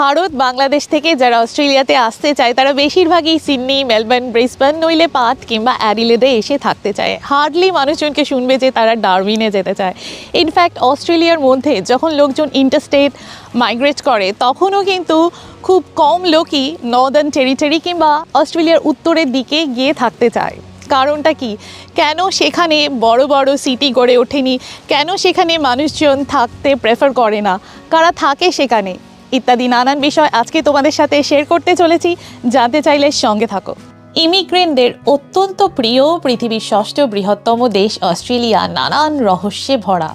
ভারত, বাংলাদেশ থেকে যারা অস্ট্রেলিয়াতে আসতে চায়, তারা বেশিরভাগই সিডনি, মেলবোর্ন, ব্রিসবেন, নইলে পাথ কিংবা অ্যাডিলেডে এসে থাকতে চায়। হার্ডলি মানুষজনকে শুনবে যে তারা ডারউইনে যেতে চায়। ইনফ্যাক্ট অস্ট্রেলিয়ার মধ্যে যখন লোকজন ইন্টারস্টেট মাইগ্রেট করে, তখনও কিন্তু খুব কম লোকই নর্দার্ন টেরিটরি কিংবা অস্ট্রেলিয়ার উত্তরের দিকে গিয়ে থাকতে চায়। কারণটা কি? কেন সেখানে বড় বড় সিটি গড়ে ওঠেনি? কেন সেখানে মানুষজন থাকতে প্রেফার করে না? কারা থাকে সেখানে? ইত্যাদি নানান বিষয় আজকে তোমাদের সাথে শেয়ার করতে চলেছি। জানতে চাইলে সঙ্গে থাকো। ইমিগ্রেন্টদের অত্যন্ত প্রিয় পৃথিবীর ষষ্ঠ বৃহত্তম দেশ অস্ট্রেলিয়া, নানান রহস্যে ভরা।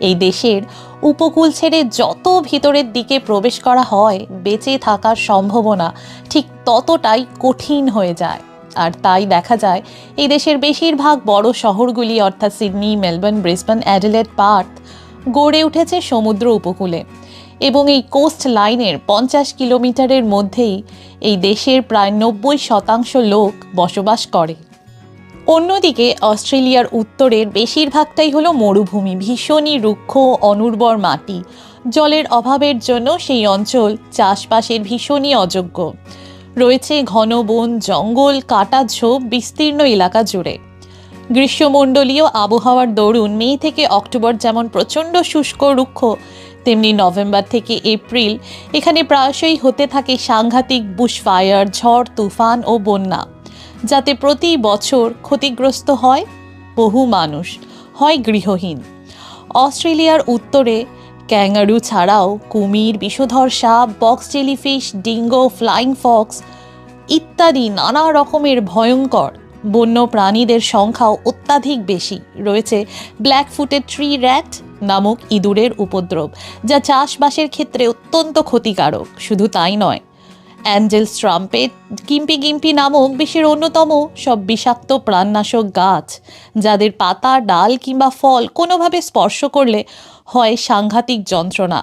এই দেশের উপকূল ছেড়ে যত ভিতরের দিকে প্রবেশ করা হয়, বেঁচে থাকার সম্ভাবনা ঠিক ততটাই কঠিন হয়ে যায়। আর তাই দেখা যায়, এই দেশের বেশিরভাগ বড় শহরগুলি, অর্থাৎ Sydney, Melbourne, Brisbane, Adelaide, Perth গড়ে উঠেছে সমুদ্র উপকূলে। এবং এই কোস্ট লাইনের পঞ্চাশ কিলোমিটারের মধ্যেই এই দেশের প্রায় নব্বই শতাংশ লোক বসবাস করে। অন্যদিকে অস্ট্রেলিয়ার উত্তরের বেশিরভাগটাই হলো মরুভূমি, ভীষণই রুক্ষ, অনুর্বর মাটি। জলের অভাবের জন্য সেই অঞ্চল চাষবাসের ভীষণই অযোগ্য। রয়েছে ঘন বন, জঙ্গল, কাটা ঝোপ, বিস্তীর্ণ এলাকা জুড়ে। গ্রীষ্মমণ্ডলীয় আবহাওয়ার দরুন মে থেকে অক্টোবর যেমন প্রচণ্ড শুষ্ক, রুক্ষ তেমনি নভেম্বর থেকে এপ্রিল এখানে প্রায়শই হতে থাকে সাংঘাতিক বুশফায়ার ঝড়, তুফান ও বন্যা, যাতে প্রতি বছর ক্ষতিগ্রস্ত হয় বহু মানুষ, হয় গৃহহীন। অস্ট্রেলিয়ার উত্তরে ক্যাঙ্গারু ছাড়াও কুমির, বিষধর সাপ, box jellyfish, dingo, flying fox ইত্যাদি নানা রকমের ভয়ঙ্কর বন্য প্রাণীদের সংখ্যাও অত্যাধিক বেশি। রয়েছে ব্ল্যাক ফুটেড ট্রি র্যাট নামক ইঁদুরের উপদ্রব, যা চাষবাসের ক্ষেত্রে অত্যন্ত ক্ষতিকারক। শুধু তাই নয় অ্যাঞ্জেল স্ট্রাম্পেট কিম্পি গিম্পি নামক বিশ্বের অন্যতম সব বিষাক্ত প্রাণনাশক গাছ, যাদের পাতা, ডাল কিংবা ফল কোনোভাবে স্পর্শ করলে হয় সাংঘাতিক যন্ত্রণা,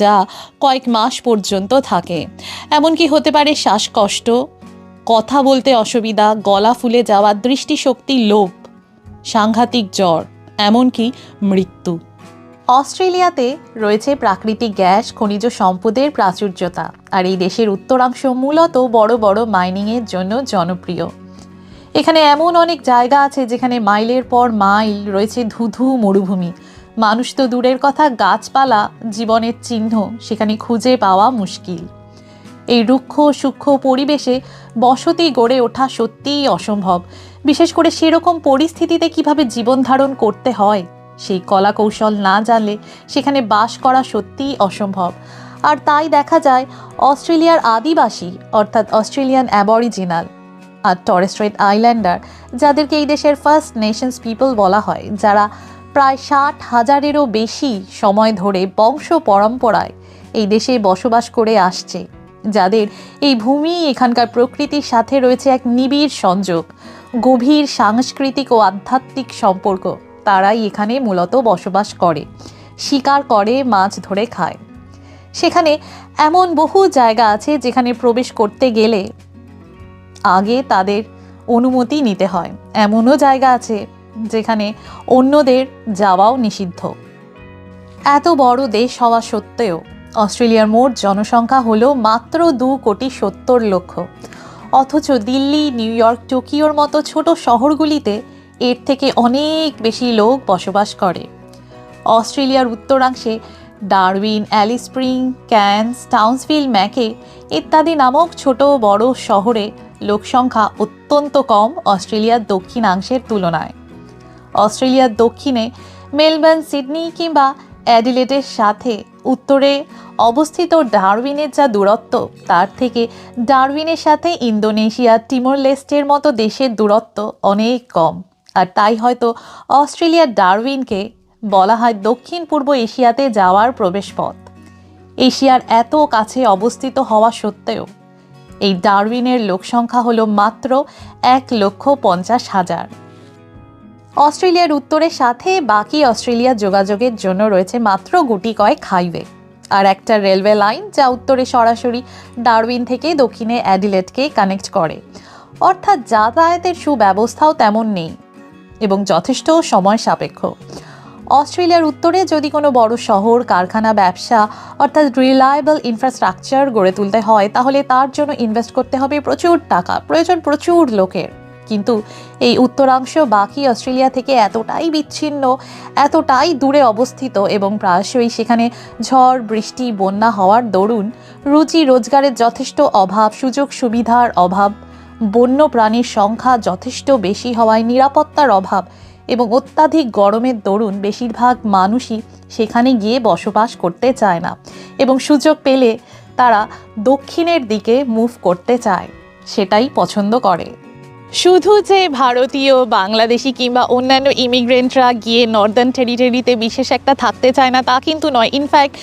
যা কয়েক মাস পর্যন্ত থাকে। এমনকি হতে পারে শ্বাসকষ্ট কথা বলতে অসুবিধা, গলা ফুলে যাওয়া, দৃষ্টিশক্তি লোপ, সাংঘাতিক জ্বর, এমনকি মৃত্যু। অস্ট্রেলিয়াতে রয়েছে প্রাকৃতিক গ্যাস, খনিজ সম্পদের প্রাচুর্যতা, আর এই দেশের উত্তরাংশ মূলত বড় বড় মাইনিংয়ের জন্য জনপ্রিয়। এখানে এমন অনেক জায়গা আছে যেখানে মাইলের পর মাইল রয়েছে ধুধু মরুভূমি। মানুষ তো দূরের কথা, গাছপালা, জীবনের চিহ্ন, সেখানে খুঁজে পাওয়া মুশকিল। এই রুক্ষ সূক্ষ্ম পরিবেশে বসতি গড়ে ওঠা সত্যিই অসম্ভব। বিশেষ করে সেরকম পরিস্থিতিতে কীভাবে জীবন ধারণ করতে হয়, সেই কলা কৌশল না জানলে সেখানে বাস করা সত্যিই অসম্ভব। আর তাই দেখা যায়, অস্ট্রেলিয়ার আদিবাসী, অর্থাৎ অস্ট্রেলিয়ান অ্যাবরিজিনাল আর টরেস্ট্রেট আইল্যান্ডার, যাদেরকে এই দেশের ফার্স্ট নেশনস পিপল বলা হয়, যারা প্রায় ষাট হাজারেরও বেশি সময় ধরে বংশ পরম্পরায় এই দেশে বসবাস করে আসছে। যাদের এই ভূমি এখানকার প্রকৃতির সাথে রয়েছে এক নিবিড় সংযোগ, গভীর সাংস্কৃতিক ও আধ্যাত্মিক সম্পর্ক। তারাই এখানে মূলত বসবাস করে, শিকার করে, মাছ ধরে খায়। সেখানে এমন বহু জায়গা আছে যেখানে প্রবেশ করতে গেলে আগে তাদের অনুমতি নিতে হয়। এমনও জায়গা আছে যেখানে অন্যদের যাওয়াও নিষিদ্ধ। এত বড় দেশ হওয়া সত্ত্বেও অস্ট্রেলিয়ার মোট জনসংখ্যা হলো মাত্র দু কোটি সত্তর লক্ষ। অথচ দিল্লি, নিউ ইয়র্ক, টোকিওর মতো ছোট শহরগুলিতে এর থেকে অনেক বেশি লোক বসবাস করে। অস্ট্রেলিয়ার উত্তরাংশে Darwin, Alice Spring, Cairns, Townsville, Mackay ইত্যাদি নামক ছোট বড় শহরে লোকসংখ্যা অত্যন্ত কম অস্ট্রেলিয়ার দক্ষিণাংশের তুলনায়। অস্ট্রেলিয়ার দক্ষিণে মেলবোর্ন, সিডনি কিংবা অ্যাডিলেটের সাথে উত্তরে অবস্থিত ডারউইনের যা দূরত্ব, তার থেকে ডারউইনের সাথে ইন্দোনেশিয়া টিমোর লেস্টের মতো দেশের দূরত্ব অনেক কম। আর তাই হয়তো অস্ট্রেলিয়ার ডারউইনকে বলা হয় দক্ষিণ পূর্ব এশিয়াতে যাওয়ার প্রবেশপথ। এশিয়ার এত কাছে অবস্থিত হওয়া সত্ত্বেও এই ডারউইনের লোকসংখ্যা হলো মাত্র এক লক্ষ পঞ্চাশ হাজার। অস্ট্রেলিয়ার উত্তরের সাথে বাকি অস্ট্রেলিয়ার যোগাযোগের জন্য রয়েছে মাত্র গুটি কয়েক হাইওয়ে। আর একটা রেলওয়ে লাইন যা উত্তরে সরাসরি ডারউইন থেকে দক্ষিণে অ্যাডিলেটকে কানেক্ট করে। অর্থাৎ যাতায়াতের সুব্যবস্থাও তেমন নেই এবং যথেষ্ট সময় সাপেক্ষ। অস্ট্রেলিয়ার উত্তরে যদি কোনো বড় শহর, কারখানা, ব্যবসা অর্থাৎ রিলায়েবল ইনফ্রাস্ট্রাকচার গড়ে তুলতে হয়, তাহলে তার জন্য ইনভেস্ট করতে হবে প্রচুর টাকা। প্রয়োজন প্রচুর লোকের। কিন্তু এই উত্তরাংশ বাকি অস্ট্রেলিয়া থেকে এতটাই বিচ্ছিন্ন, এতটাই দূরে অবস্থিত এবং প্রায়শই সেখানে ঝড়, বৃষ্টি, বন্যা হওয়ার দরুন রুচি রোজগারের যথেষ্ট অভাব, সুযোগ সুবিধার অভাব বন্য প্রাণীর সংখ্যা যথেষ্ট বেশি হওয়ায় নিরাপত্তার অভাব এবং অত্যাধিক গরমের দরুন বেশিরভাগ মানুষই সেখানে গিয়ে বসবাস করতে চায় না এবং সুযোগ পেলে তারা দক্ষিণের দিকে মুভ করতে চায়, সেটাই পছন্দ করে। শুধু যে ভারতীয়, বাংলাদেশি কিংবা অন্যান্য ইমিগ্রেন্টরা গিয়ে নর্দার্ন টেরিটরিতে বিশেষ একটা থাকতে চায় না, তা কিন্তু নয়। ইনফ্যাক্ট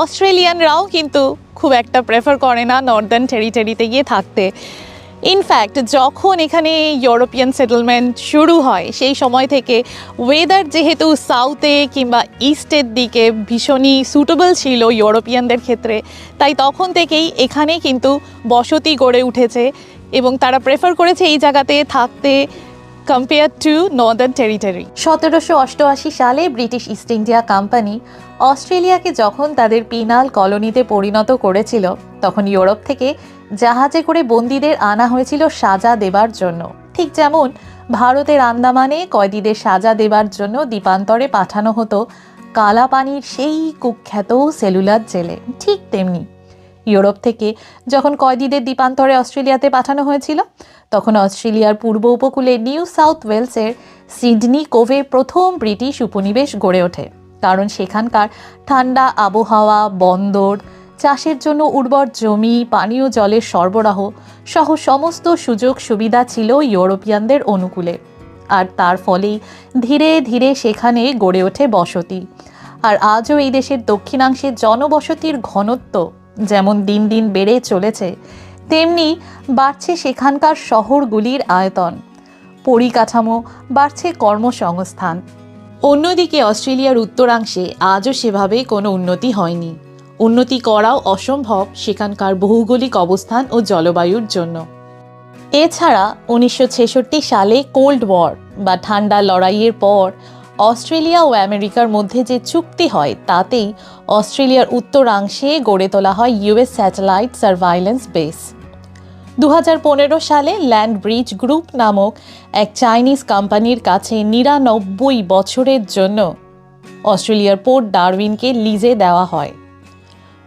অস্ট্রেলিয়ানরাও কিন্তু খুব একটা প্রেফার করে না নর্দার্ন টেরিটরিতে গিয়ে থাকতে। ইনফ্যাক্ট যখন এখানে ইউরোপিয়ান সেটেলমেন্ট শুরু হয়, সেই সময় থেকে ওয়েদার যেহেতু সাউথে কিংবা ইস্টের দিকে ভীষণই সুটেবল ছিল ইউরোপিয়ানদের ক্ষেত্রে, তাই তখন থেকেই এখানে কিন্তু বসতি গড়ে উঠেছে। এবং তারা প্রেফার করেছে এই জায়গাতে থাকতে কম্পেয়ার টু নর্দার্ন টেরিটরি সতেরোশো অষ্টআশি সালে ব্রিটিশ ইস্ট ইন্ডিয়া কোম্পানি অস্ট্রেলিয়াকে যখন তাদের পিনাল কলোনিতে পরিণত করেছিল, তখন ইউরোপ থেকে জাহাজে করে বন্দীদের আনা হয়েছিল সাজা দেবার জন্য। ঠিক যেমন ভারতের আন্দামানে কয়েদিদের সাজা দেবার জন্য দ্বীপান্তরে পাঠানো হতো কালাপানির সেই কুখ্যাত সেলুলার জেলে। ঠিক তেমনি ইউরোপ থেকে। যখন কয়েদিদের দ্বীপান্তরে অস্ট্রেলিয়াতে পাঠানো হয়েছিল, তখন অস্ট্রেলিয়ার পূর্ব উপকূলে নিউ সাউথ ওয়েলসের সিডনি কোভে প্রথম ব্রিটিশ উপনিবেশ গড়ে ওঠে। কারণ সেখানকার ঠান্ডা আবহাওয়া, বন্দর, চাষের জন্য উর্বর জমি, পানীয় জলের সরবরাহ সহ সমস্ত সুযোগ সুবিধা ছিল ইউরোপিয়ানদের অনুকূলে। আর তার ফলেই ধীরে ধীরে সেখানে গড়ে ওঠে বসতি। আর আজও এই দেশের দক্ষিণাংশে জনবসতির ঘনত্ব যেমন দিন দিন বেড়ে চলেছে, তেমনি বাড়ছে সেখানকার শহরগুলির আয়তন। পরিকাঠামো, বাড়ছে কর্মসংস্থান। অন্যদিকে অস্ট্রেলিয়ার উত্তরাংশে আজও সেভাবে কোনো উন্নতি হয়নি। উন্নতি করাও অসম্ভব সেখানকার ভৌগোলিক অবস্থান ও জলবায়ুর জন্য। এছাড়া উনিশশো ছেষট্টি সালে কোল্ড ওয়ার বা ঠান্ডা লড়াইয়ের পর অস্ট্রেলিয়া ও আমেরিকার মধ্যে যে চুক্তি হয়, তাতেই অস্ট্রেলিয়ার উত্তরাংশে গড়ে তোলা হয় ইউএস স্যাটেলাইট সার্ভাইলেন্স বেস। দু হাজার পনেরো সালে ল্যান্ড ব্রিজ গ্রুপ নামক এক চাইনিজ কোম্পানির কাছে নিরানব্বই বছরের জন্য অস্ট্রেলিয়ার পোর্ট ডারউইনকে লিজে দেওয়া হয়।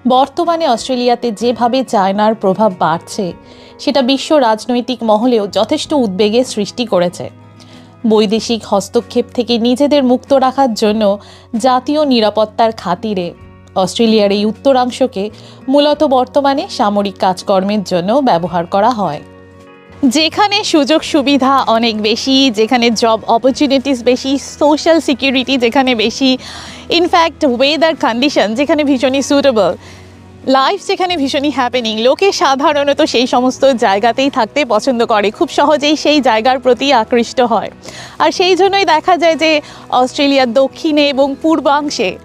বর্তমানে অস্ট্রেলিয়াতে যেভাবে চায়নার প্রভাব বাড়ছে, সেটা বিশ্ব রাজনৈতিক মহলেও যথেষ্ট উদ্বেগের সৃষ্টি করেছে। বৈদেশিক হস্তক্ষেপ থেকে নিজেদের মুক্ত রাখার জন্য জাতীয় নিরাপত্তার খাতিরে। অস্ট্রেলিয়ার এই উত্তরাংশকে মূলত বর্তমানে সামরিক কাজকর্মের জন্য ব্যবহার করা হয়। যেখানে সুযোগ সুবিধা অনেক বেশি, যেখানে জব অপরচুনিটিস বেশি সোশ্যাল সিকিউরিটি যেখানে বেশি ইনফ্যাক্ট ওয়েদার কন্ডিশন যেখানে ভীষণই সুটেবল লাইফ যেখানে ভীষণই হ্যাপেনিং লোকে সাধারণত সেই সমস্ত জায়গাতেই থাকতে পছন্দ করে। খুব সহজেই সেই জায়গার প্রতি আকৃষ্ট হয়। আর সেই জন্যই দেখা যায় যে, অস্ট্রেলিয়ার দক্ষিণে এবং পূর্বাংশে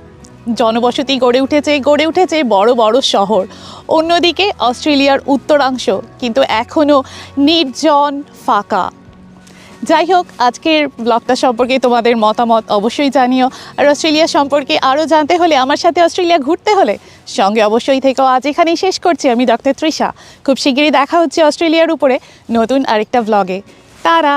জনবসতি গড়ে উঠেছে গড়ে উঠেছে বড় বড় শহর। অন্যদিকে অস্ট্রেলিয়ার উত্তরাংশ কিন্তু এখনও নির্জন, ফাঁকা। যাই হোক, আজকের ব্লগটা সম্পর্কে তোমাদের মতামত অবশ্যই জানিও। আর অস্ট্রেলিয়া সম্পর্কে আরও জানতে হলে আমার সাথে অস্ট্রেলিয়া ঘুরতে হলে সঙ্গে অবশ্যই থেকেও আজ এখানেই শেষ করছি আমি ডক্টর তৃষা। খুব শিগগিরই দেখা হচ্ছে অস্ট্রেলিয়ার উপরে নতুন আরেকটা ব্লগে তারা!